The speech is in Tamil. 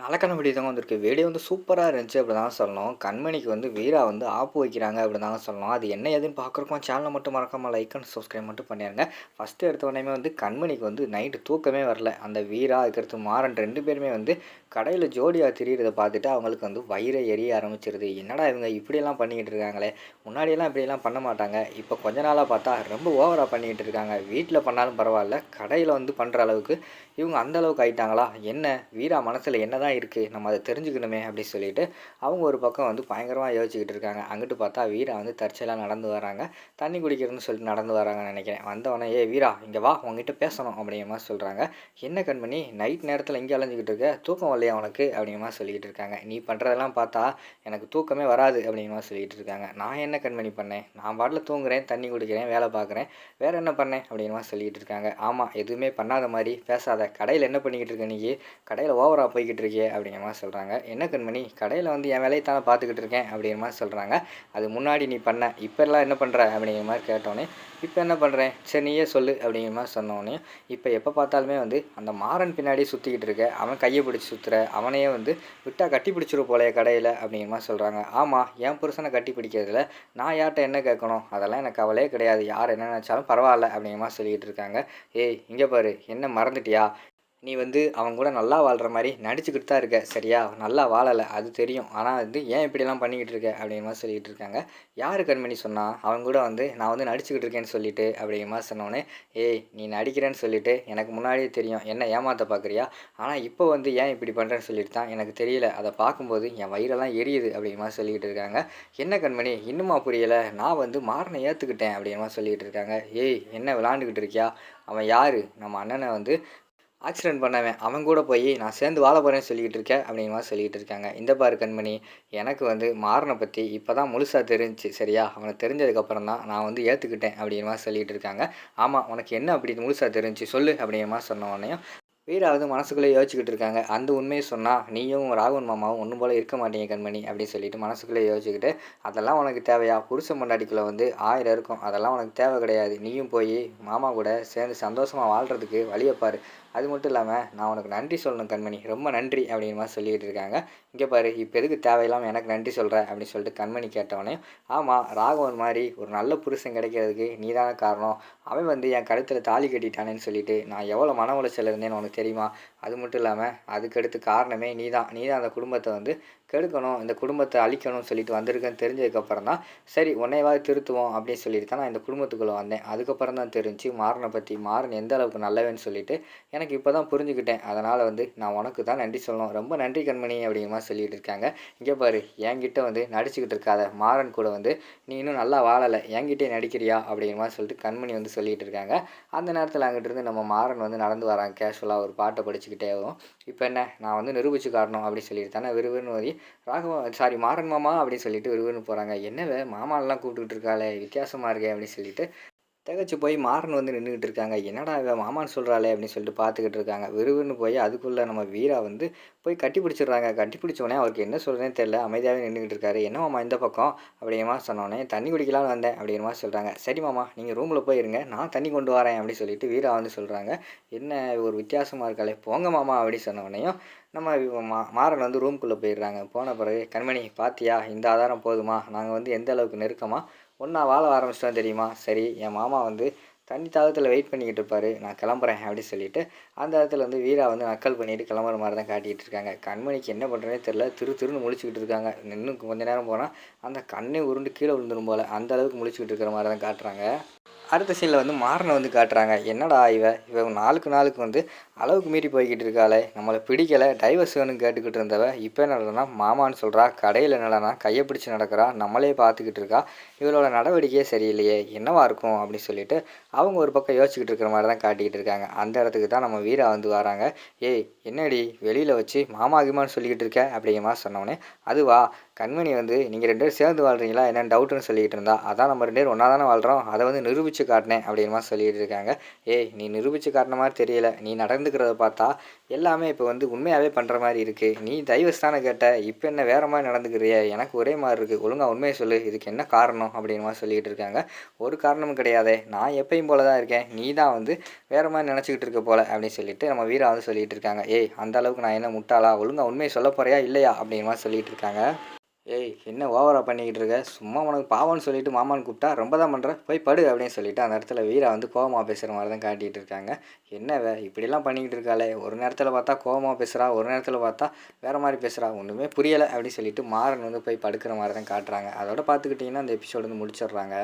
நல்லக்கான வீடியோ தாங்க வந்திருக்கு. வீடியோ வந்து சூப்பராக இருந்துச்சு அப்படி தான் சொல்லணும். கண்மணிக்கு வந்து வீரா வந்து ஆப்பு வைக்கிறாங்க அப்படி தாங்க சொல்லணும். அது என்ன ஏதுன்னு பார்க்குறக்கும் சேனலை மட்டும் மறக்காமல் லைக் அண்ட் சப்ஸ்கிரைப் மட்டும் பண்ணிடுங்க ஃபஸ்ட்டு எடுத்த உடனே வந்து கண்மணிக்கு வந்து நைட்டு தூக்கமே வரல. அந்த வீரா அதுக்கடுத்து மாறன் ரெண்டு பேருமே வந்து கடையில் ஜோடியாக திரியிறத பார்த்துட்டு அவங்களுக்கு வந்து வயிறை எரிய ஆரம்பிச்சிருது. என்னடா இவங்க இப்படியெல்லாம் பண்ணிக்கிட்டு இருக்காங்களே? முன்னாடியெல்லாம் இப்படியெல்லாம் பண்ண மாட்டாங்க. இப்போ கொஞ்ச நாளாக பார்த்தா ரொம்ப ஓவராக பண்ணிக்கிட்டு இருக்காங்க. வீட்டில் பண்ணாலும் பரவாயில்ல. கடையில் வந்து பண்ணுற அளவுக்கு இவங்க அந்த அளவுக்கு ஆயிட்டாங்களா? என்ன? வீரா மனசில் என்ன தான் இருக்குது நம்ம அதை தெரிஞ்சுக்கணுமே அப்படின்னு சொல்லிட்டு அவங்க ஒரு பக்கம் வந்து பயங்கரமாக யோசிச்சுக்கிட்டு இருக்காங்க. அங்கிட்டு பார்த்தா வீரா வந்து தற்செயலாக நடந்து வராங்க. தண்ணி குடிக்கிறதுன்னு சொல்லிட்டு நடந்து வராங்கன்னு நினைக்கிறேன். வந்தவொடனே ஏ வீரா இங்கே வா உங்ககிட்ட பேசணும் அப்படிங்கிற மாதிரி சொல்கிறாங்க என்ன கண்மணி நைட் நேரத்தில் இங்கே அலைஞ்சிக்கிட்டு இருக்க? தூக்கம் வரலையா உனக்கு? அப்படிங்கிற மாதிரி சொல்லிக்கிட்டு இருக்காங்க. நீ பண்ணுறதெல்லாம் பார்த்தா எனக்கு தூக்கமே வராது அப்படிங்கிற மாதிரி சொல்லிக்கிட்டு இருக்காங்க. நான் என்ன கண்மணி பண்ணேன்? நான் பாட்டில் தூங்குறேன் தண்ணி குடிக்கிறேன் வேலை பார்க்குறேன். வேறு என்ன பண்ணேன்? அப்படிங்கிற மாதிரி சொல்லிக்கிட்டு இருக்காங்க. ஆமாம் எதுவுமே பண்ணாத மாதிரி பேசாத கடையில் என்ன பண்ணிக்கிட்டு இருக்க நீ கடையில் ஓவராக போய்கிட்டு இருக்கே அப்படிங்கிற மாதிரி சொல்கிறாங்க என்ன கண்மணி? கடையில் வந்து என் வேலையை தானே பார்த்துக்கிட்டு இருக்கேன் அப்படிங்கிற மாதிரி சொல்கிறாங்க அது முன்னாடி நீ பண்ண இப்போல்லாம் என்ன பண்ணுற அப்படிங்கிற மாதிரி கேட்டோன்னே இப்போ என்ன பண்ணுறேன் சரி நீயே சொல்லு அப்படிங்கிற மாதிரி சொன்னோன்னே இப்போ எப்போ பார்த்தாலுமே வந்து அந்த மாறன் பின்னாடி சுற்றிக்கிட்டு இருக்க அவன் கையை பிடிச்சி சுற்றுற அவனையே வந்து விட்டா கட்டி பிடிச்சிரு போலைய கடையில் அப்படிங்கிற மாதிரி சொல்கிறாங்க ஆமாம் என் புருஷனை கட்டி பிடிக்கிறதுல நான் யார்கிட்ட என்ன கேட்கணும்? அதெல்லாம் எனக்கு கவலையே கிடையாது. யார் என்ன நினச்சாலும் பரவாயில்ல அப்படிங்கிற மாதிரி சொல்லிக்கிட்டு இருக்காங்க. ஏய் இங்கே பாரு என்ன மறந்துட்டியா? நீ வந்து அவங்க கூட நல்லா வாழ்கிற மாதிரி நடிச்சுக்கிட்டு தான் இருக்க சரியா? நல்லா வாழலை அது தெரியும். ஆனால் வந்து ஏன் இப்படிலாம் பண்ணிக்கிட்டு இருக்க? அப்படிங்கிற மாதிரி சொல்லிகிட்டு இருக்காங்க. யார் கண்மணி சொன்னால் அவங்க கூட வந்து நான் வந்து நடிச்சுக்கிட்டு இருக்கேன்னு சொல்லிட்டு அப்படிங்கிற மாதிரி சொன்னோன்னே ஏய் நீ நடிக்கிறேன்னு சொல்லிட்டு எனக்கு முன்னாடியே தெரியும். என்ன ஏமாற்ற பார்க்குறியா ஆனால் இப்போ வந்து ஏன் இப்படி பண்ணுறேன்னு சொல்லிட்டு தான் எனக்கு தெரியல. அதை பார்க்கும்போது என் வயிறெல்லாம் எரியுது. அப்படிங்கிற மாதிரி சொல்லிக்கிட்டு இருக்காங்க. என்ன கண்மணி? இன்னுமா புரியலை? நான் வந்து மாறனை ஏற்றுக்கிட்டேன் அப்படிங்கிற மாதிரி சொல்லிகிட்டு இருக்காங்க. ஏய் என்ன விளாண்டுக்கிட்டு இருக்கியா? அவன் யார்? நம்ம அண்ணனை வந்து ஆக்சிடென்ட் பண்ணவன் அவன் கூட போய் நான் சேர்ந்து வாழ போகிறேன்னு சொல்லிக்கிட்டு இருக்கேன் அப்படிங்கிற மாதிரி சொல்லிக்கிட்டு இருக்காங்க. இந்த பாரு கண்மணி எனக்கு வந்து மாறனை பற்றி இப்போ தான் முழுசாக தெரிஞ்சு சரியா? அவனை தெரிஞ்சதுக்கப்புறம் தான் நான் வந்து ஏற்றுக்கிட்டேன் அப்படிங்கிற மாதிரி சொல்லிகிட்டு இருக்காங்க. ஆமாம் உனக்கு என்ன அப்படி முழுசாக தெரிஞ்சு சொல்லு அப்படிங்கிற மாதிரி சொன்ன உடனே வீரா வந்து மனசுக்குள்ளே யோசிச்சுக்கிட்டு இருக்காங்க. அந்த உண்மையை சொன்னால் நீயும் ராகவன் மாமாவும் ஒன்றும் போல் இருக்க மாட்டீங்க கண்மணி அப்படின்னு சொல்லிட்டு மனசுக்குள்ளே யோசிச்சுக்கிட்டு அதெல்லாம் உனக்கு தேவையா? புருஷ முன்னாடிக்குள்ளே வந்து ஆயிரம் இருக்கும். அதெல்லாம் உனக்கு தேவை கிடையாது. நீயும் போய் மாமா கூட சேர்ந்து சந்தோஷமாக வாழ்கிறதுக்கு வழியை பாரு. அது மட்டும் இல்லாமல் நான் உனக்கு நன்றி சொல்லணும் கண்மணி. ரொம்ப நன்றி அப்படிங்கிற மாதிரி சொல்லிகிட்டு இருக்காங்க. இங்கே பாரு இப்போ எதுக்கு தேவையில்லாமல் எனக்கு நன்றி சொல்கிற அப்படின்னு சொல்லிட்டு கண்மணி கேட்டவனே ஆமாம் ராகவன் மாதிரி ஒரு நல்ல புருஷன் கிடைக்கிறதுக்கு நீ தானே காரணம். அவன் வந்து என் கழுத்தில் தாலி கட்டிட்டானேன்னு சொல்லிட்டு நான் எவ்வளோ மன உளைச்சல் இருந்தேன்னு உனக்கு தெரியுமா? அது மட்டும் இல்லாமல் அதுக்கடுத்து காரணமே நீ தான் நீ தான் அந்த குடும்பத்தை வந்து கெடுக்கணும் இந்த குடும்பத்தை அழிக்கணும்னு சொல்லிட்டு வந்திருக்கேன்னு தெரிஞ்சதுக்கப்புறம் தான் சரி உன்னையவாது திருத்துவோம் அப்படின்னு சொல்லிட்டு தான் நான் இந்த குடும்பத்துக்குள்ளே வந்தேன். அதுக்கப்புறம் தான் தெரிஞ்சு மாறனை பற்றி மாறன் எந்த அளவுக்கு நல்லவன்னு சொல்லிட்டு எனக்கு இப்போ தான் புரிஞ்சுக்கிட்டேன். அதனால் வந்து நான் உனக்கு தான் நன்றி சொல்லணும். ரொம்ப நன்றி கண்மணி அப்படிங்கிற மாதிரி சொல்லிட்டு இருக்காங்க. இங்கே பாரு என்கிட்ட வந்து நடிச்சுக்கிட்டு இருக்காத. மாறன் கூட வந்து நீ இன்னும் நல்லா வாழலை. என்கிட்டே நடிக்கிறியா அப்படிங்கிற மாதிரி சொல்லிட்டு கண்மணி வந்து சொல்லிட்டு இருக்காங்க. அந்த நேரத்தில் அங்கிட்டிருந்து நம்ம மாறன் வந்து நடந்து வராங்க கேஷுவலாக ஒரு பாட்டை படிச்சுக்கிட்டே வரும். இப்போ என்ன? நான் வந்து நிரூபிச்சு காட்டணும் அப்படின்னு சொல்லிட்டு தானே விறுவிறுன்னு ஓதி ராகவ சாரி மாறன் மாமா அப்படின்னு சொல்லிட்டு விறுவிறுன்னு போகிறாங்க என்னவே? மாமாலாம் கூப்பிட்டுக்கிட்டு இருக்காளே. வித்தியாசமாக இருக்கே அப்படின்னு சொல்லிட்டு திகச்சு போய் மாறன் வந்து நின்றுக்கிட்டு இருக்காங்க. என்னடா இவன் மாமான்னு சொல்கிறாளே அப்படின்னு சொல்லிட்டு பார்த்துக்கிட்டு இருக்காங்க. விறுவிறுன்னு போய் அதுக்குள்ளே நம்ம வீரா வந்து போய் கட்டி பிடிச்சிடுறாங்க. கட்டி பிடிச்சோடனே அவருக்கு என்ன சொல்கிறேன்னு தெரில அமைதியாகவே நின்றுக்கிட்டு இருக்காரு. என்ன மாமா இந்த பக்கம்? அப்படிங்கம்மா சொன்னோடனே தண்ணி குடிக்கலாம்னு வந்தேன் அப்படிங்கிற சொல்கிறாங்க சரி மாமா நீங்கள் ரூமில் போயிருங்க நான் தண்ணி கொண்டு வரேன் அப்படின்னு சொல்லிட்டு வீரா வந்து சொல்கிறாங்க என்ன ஒரு வித்தியாசமாக இருக்காளே. போங்க மாமா அப்படின்னு சொன்னோடனையும் நம்ம மா மாறன் வந்து ரூம்குள்ளே போயிடுறாங்க. போன பிறகு கண்மணி பாத்தியா? இந்த ஆதாரம் போதுமா? நாங்கள் வந்து எந்த அளவுக்கு நெருக்கமாக ஒன்றா வாழ ஆரம்பிச்சிட்டோம் தெரியுமா? சரி என் மாமா வந்து தண்ணி தாகத்தில் வெயிட் பண்ணிக்கிட்டு இருப்பார். நான் கிளம்புறேன் அப்படின்னு சொல்லிட்டு அந்த இடத்துல வந்து வீரா வந்து நக்கல் பண்ணிட்டு கிளம்புற மாதிரி தான் காட்டிகிட்டு இருக்காங்க. கண்மணிக்கு என்ன பண்ணுறேனே தெரில திரு திருன்னு முழிச்சிக்கிட்டு இருக்காங்க. இன்னும் கொஞ்ச நேரம் போனால் அந்த கண்ணை உருண்டு கீழே விழுந்துடும் போல். அந்த அளவுக்கு முழிச்சிக்கிட்டு இருக்கிற மாதிரி தான் காட்டுறாங்க. அடுத்த சீனில் வந்து மாறனை வந்து காட்டுறாங்க. என்னடா இவ? இவ நாளுக்கு நாளுக்கு வந்து அளவுக்கு மீறி போய்கிட்டு இருக்காளே. நம்மளை பிடிக்கலை. டைவர்ஸ் வேணும்னு கேட்டுக்கிட்டு இருந்தவ இப்போ என்னடனா மாமான்னு சொல்கிறா கடையில் என்னடனா கையை பிடிச்சி நடக்கிறா. நம்மளே பார்த்துக்கிட்டு இருக்கா. இவளோட நடவடிக்கையே சரியில்லையே. என்னவா இருக்கும் அப்படின்னு சொல்லிட்டு அவங்க ஒரு பக்கம் யோசிச்சுக்கிட்டு இருக்கிற மாதிரி தான் காட்டிக்கிட்டு இருக்காங்க. அந்த இடத்துக்கு தான் நம்ம வீரா வந்து வராங்க. ஏய் என்னடி வெளியில் வச்சு மாமா அகிமான்னு சொல்லிக்கிட்டு இருக்க? அப்படிங்கிற மாதிரி சொன்னோடனே அதுவா? கண்மணி வந்து நீங்கள் ரெண்டு பேரும் சேர்ந்து வாழ்றீங்களா? என்னென்னு டவுட்டுன்னு சொல்லிக்கிட்டு இருந்தா. அதான் நம்ம ரெண்டு பேரும் ஒன்றா தானே வாழ்கிறோம் அதை வந்து நிரூபித்து காட்டினேன் அப்படிங்கிற மாதிரி சொல்லிட்டு இருக்காங்க. ஏய் நீ நிரூபித்து காட்டின மாதிரி தெரியல. நீ நடந்துக்கிறத பார்த்தா எல்லாமே இப்போ வந்து உண்மையாகவே பண்ணுற மாதிரி இருக்குது நீ டைவர்ஸ் தானே கேட்ட. இப்போ என்ன வேறு மாதிரி நடந்துக்கிறிய? எனக்கு ஒரே மாதிரி இருக்குது ஒழுங்காக உண்மையை சொல்லு. இதுக்கு என்ன காரணம்? அப்படின்னு மாதிரி சொல்லிக்கிட்டு இருக்காங்க. ஒரு காரணமும் கிடையாதே. நான் எப்பயும் போல தான் இருக்கேன். நீ தான் வந்து வேறு மாதிரி நினச்சிக்கிட்டு இருக்க போல அப்படின்னு சொல்லிட்டு நம்ம வீரா வந்து சொல்லிகிட்டு இருக்காங்க. ஏய் அந்த அளவுக்கு நான் என்ன முட்டாளா? ஒழுங்கா உண்மையை சொல்ல போறியா? இல்லையா? அப்படிங்கிற மாதிரி சொல்லிட்டு இருக்காங்க. ஏய் என்ன ஓவராக பண்ணிக்கிட்டு இருக்க? சும்மா உனக்கு பாவம்னு சொல்லிட்டு மாமான்னு கூப்பிட்டா ரொம்ப தான் பண்ணுற போய் படு அப்படின்னு சொல்லிட்டு அந்த இடத்துல வீரா வந்து கோவமாக பேசுகிற மாதிரி தான் காட்டிகிட்டு இருக்காங்க. என்ன வே? இப்படிலாம் பண்ணிக்கிட்டு இருக்காளே. ஒரு நேரத்தில் பார்த்தா கோவமாக பேசுகிறா ஒரு நேரத்தில் பார்த்தா வேறு மாதிரி பேசுகிறா ஒன்றுமே புரியலை அப்படின்னு சொல்லிட்டு மாறன் வந்து போய் படுக்கிற மாதிரி தான் காட்டுறாங்க. அதோட பார்த்துக்கிட்டிங்கன்னா அந்த எபிசோடு வந்து முடிச்சிடுறாங்க.